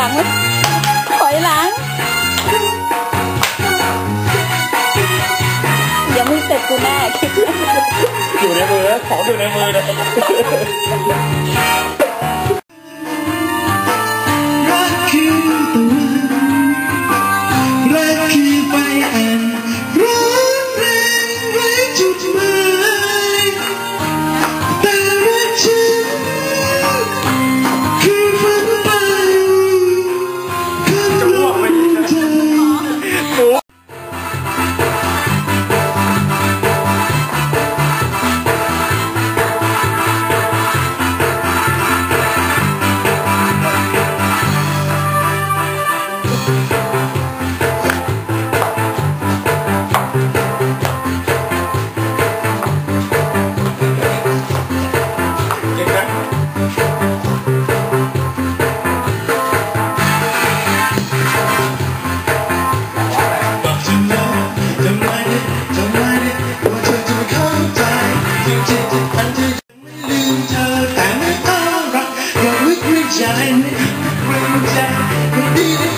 หลังไหมถอยหลังเดี๋ยวมึงเสร็จกูแน่อยู่ในมือนะของอยู่ในมือนะ Yeah, I'm a